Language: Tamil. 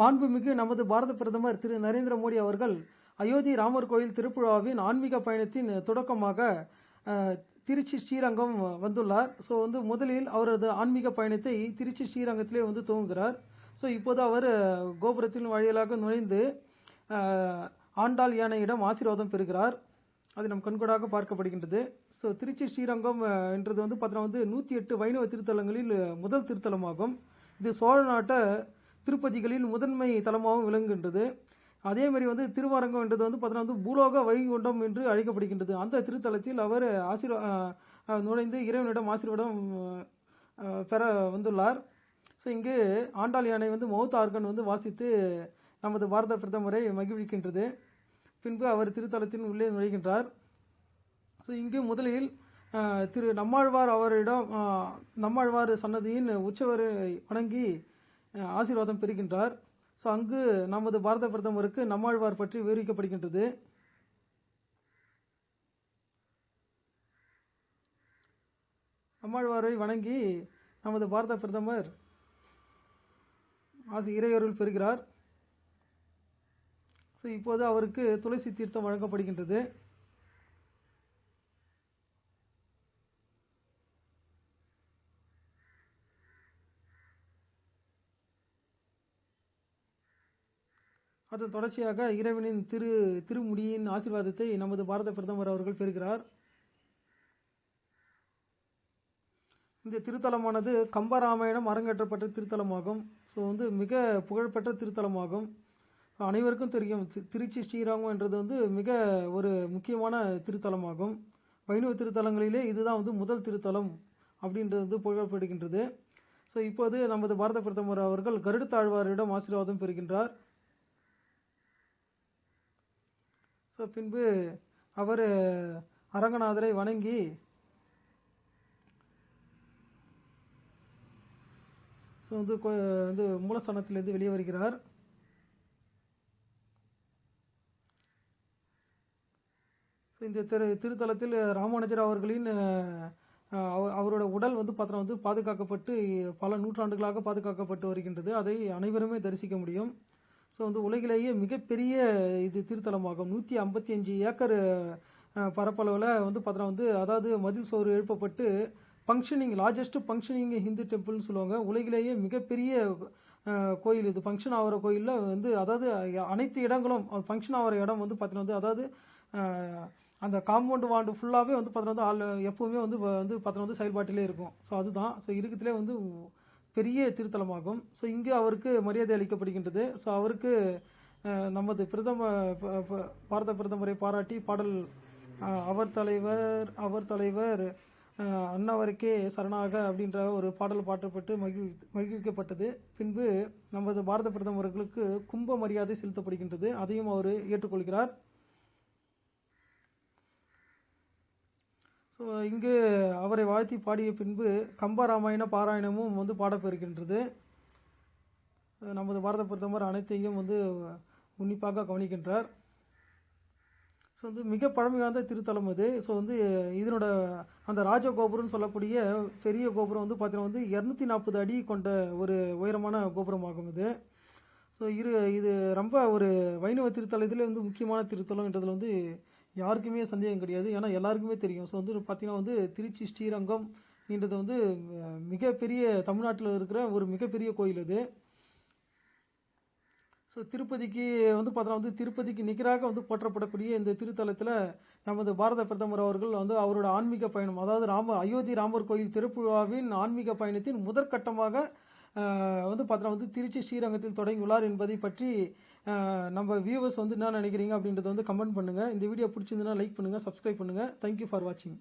மாண்புமிகு நமது பாரத பிரதமர் திரு நரேந்திர மோடி அவர்கள் அயோத்தி ராமர் கோயில் திருப்புழாவின் ஆன்மீக பயணத்தின் தொடக்கமாக திருச்சி ஸ்ரீரங்கம் வந்துள்ளார். ஸோ வந்து முதலில் அவரது ஆன்மீக பயணத்தை திருச்சி ஸ்ரீரங்கத்திலே வந்து துவங்குகிறார். ஸோ இப்போது அவர் கோபுரத்தின் வழியலாக நுழைந்து ஆண்டாள் யானையிடம் ஆசீர்வாதம் பெறுகிறார். அது நம் கண்கூடாக பார்க்கப்படுகின்றது. ஸோ திருச்சி ஸ்ரீரங்கம் என்றது வந்து பார்த்தோன்னா வந்து நூற்றி எட்டு வைணவ திருத்தலங்களில் முதல் திருத்தலமாகும். இது சோழ நாட்டை திருப்பதிகளில் முதன்மை தலமாகவும் விளங்குகின்றது. அதேமாரி வந்து திருவரங்கம் என்றது வந்து பார்த்தீங்கன்னா வந்து பூலோக வைகுண்டம் என்று அழைக்கப்படுகின்றது. அந்த திருத்தலத்தில் அவர் ஆசீர்வா நுழைந்து இறைவனிடம் ஆசீர்வாதம் பெற வந்துள்ளார். ஸோ இங்கு ஆண்டாள் யானை வந்து மௌத் ஆர்கன் வந்து வாசித்து நமது பாரத பிரதமரை மகிழ்விக்கின்றது. பின்பு அவர் திருத்தலத்தின் உள்ளே நுழைகின்றார். ஸோ இங்கு முதலில் திரு நம்மாழ்வார் அவரிடம் நம்மாழ்வார் சன்னதியின் உற்சவரை வணங்கி ஆசீர்வாதம் பெறுகின்றார். ஸோ அங்கு நமது பாரத பிரதமருக்கு நம்மாழ்வார் பற்றி விவரிக்கப்படுகின்றது. நம்மாழ்வாரை வணங்கி நமது பாரத பிரதமர் ஆசி இறையருள் பெறுகிறார். ஸோ இப்போது அவருக்கு துளசி தீர்த்தம் வழங்கப்படுகின்றது. அதன் தொடர்ச்சியாக இறைவனின் திரு திருமுடியின் ஆசீர்வாதத்தை நமது பாரத பிரதமர் அவர்கள் பெறுகிறார். இந்த திருத்தலமானது கம்பராமாயணம் அரங்கேற்றப்பட்ட திருத்தலமாகும். ஸோ வந்து மிக புகழ்பெற்ற திருத்தலமாகும். அனைவருக்கும் தெரியும் திருச்சி ஸ்ரீரங்கம் என்றது வந்து மிக ஒரு முக்கியமான திருத்தலமாகும். வைணவ திருத்தலங்களிலே இதுதான் வந்து முதல் திருத்தலம் அப்படின்றது வந்து புகழப்படுகின்றது. ஸோ இப்போது நமது பாரத பிரதமர் அவர்கள் கருடத்தாழ்வாரிடம் ஆசீர்வாதம் பெறுகின்றார். ஸோ பின்பு அவர் அரங்கநாதரை வணங்கி ஸோ வந்து வந்து மூலஸ்தானத்திலிருந்து வெளியே வருகிறார். ஸோ இந்த திரு திருத்தலத்தில் ராமானுஜர் அவர்களின் அவ- அவரோட உடல் வந்து பார்த்தோன்னா வந்து பாதுகாக்கப்பட்டு பல நூற்றாண்டுகளாக பாதுகாக்கப்பட்டு வருகின்றது. அதை அனைவருமே தரிசிக்க முடியும். ஸோ வந்து உலகிலேயே மிகப்பெரிய இது திருத்தலமாகும். நூற்றி ஐம்பத்தி அஞ்சு ஏக்கர் பரப்பளவில் வந்து பார்த்தோன்னா வந்து அதாவது மதில் சோறு எழுப்பப்பட்டு ஃபங்க்ஷனிங் லார்ஜஸ்ட் ஃபங்க்ஷனிங் ஹிந்து டெம்பிள்னு சொல்லுவாங்க. உலகிலேயே மிகப்பெரிய கோயில் இது. ஃபங்க்ஷன் ஆகிற கோயிலில் வந்து அதாவது அனைத்து இடங்களும் ஃபங்க்ஷன் ஆகிற இடம் வந்து பார்த்தீங்கன்னா வந்து அதாவது அந்த காம்பவுண்டு வாண்டு ஃபுல்லாகவே வந்து பார்த்தீங்கன்னா வந்து ஆள் எப்போவுமே வந்து வந்து பார்த்தீங்கன்னா வந்து செயல்பாட்டிலே இருக்கும். ஸோ அதுதான். ஸோ இருக்கிறதுலே வந்து பெரிய திருத்தலமாகும். ஸோ இங்கே அவருக்கு மரியாதை அளிக்கப்படுகின்றது. ஸோ அவருக்கு நமது பிரதம பாரத பிரதமரை பாராட்டி பாடல் அவர் தலைவர் அவர் தலைவர் அண்ணாவருக்கே சரணாக அப்படின்ற ஒரு பாடல் பாட்டப்பட்டு மகிழ் மகிழ்விக்கப்பட்டது. பின்பு நமது பாரத பிரதமர்களுக்கு கும்ப மரியாதை செலுத்தப்படுகின்றது. அதையும் அவர் ஏற்றுக்கொள்கிறார். ஸோ இங்கு அவரை வாழ்த்தி பாடிய பின்பு கம்பராமாயண பாராயணமும் வந்து பாடப்பெறுகின்றது. நமது பாரத பிரதமர் அனைத்தையும் வந்து உன்னிப்பாக கவனிக்கின்றார். ஸோ வந்து மிக பழமையான திருத்தலம் இது ஸோ வந்து இதனோட அந்த ராஜகோபுரம்னு சொல்லக்கூடிய பெரிய கோபுரம் வந்து பார்த்தீங்கன்னா வந்து இரநூத்தி நாற்பது அடி கொண்ட ஒரு உயரமான கோபுரமாகும் இது ஸோ இரு இது ரொம்ப ஒரு வைணவ திருத்தலத்திலே வந்து முக்கியமான திருத்தலம்ன்றதுல வந்து யாருக்குமே சந்தேகம் கிடையாது. ஏன்னா எல்லாருக்குமே தெரியும். ஸோ வந்து பார்த்திங்கன்னா வந்து திருச்சி ஸ்ரீரங்கம் என்றது வந்து மிகப்பெரிய தமிழ்நாட்டில் இருக்கிற ஒரு மிகப்பெரிய கோயில் இது ஸோ திருப்பதிக்கு வந்து பார்த்தோன்னா வந்து திருப்பதிக்கு நிகராக வந்து போற்றப்படக்கூடிய இந்த திருத்தலத்தில் நமது பாரத பிரதமர் அவர்கள் வந்து அவரோட ஆன்மீக பயணம் அதாவது ராம அயோத்தி ராமர் கோயில் திருப்புழாவின் ஆன்மீக பயணத்தின் முதற்கட்டமாக வந்து பார்த்தோன்னா வந்து திருச்சி ஸ்ரீரங்கத்தில் தொடங்கியுள்ளார் என்பதை பற்றி நம்ம வியூவர்ஸ் வந்து என்ன நினைக்கிறீங்க அப்படின்றத வந்து கமெண்ட் பண்ணுங்கள் இந்த வீடியோ பிடிச்சிருந்தனா லைக் பண்ணுங்கள் சப்ஸ்கிரைப் பண்ணுங்கள் தேங்க்யூ ஃபார் வாட்சிங்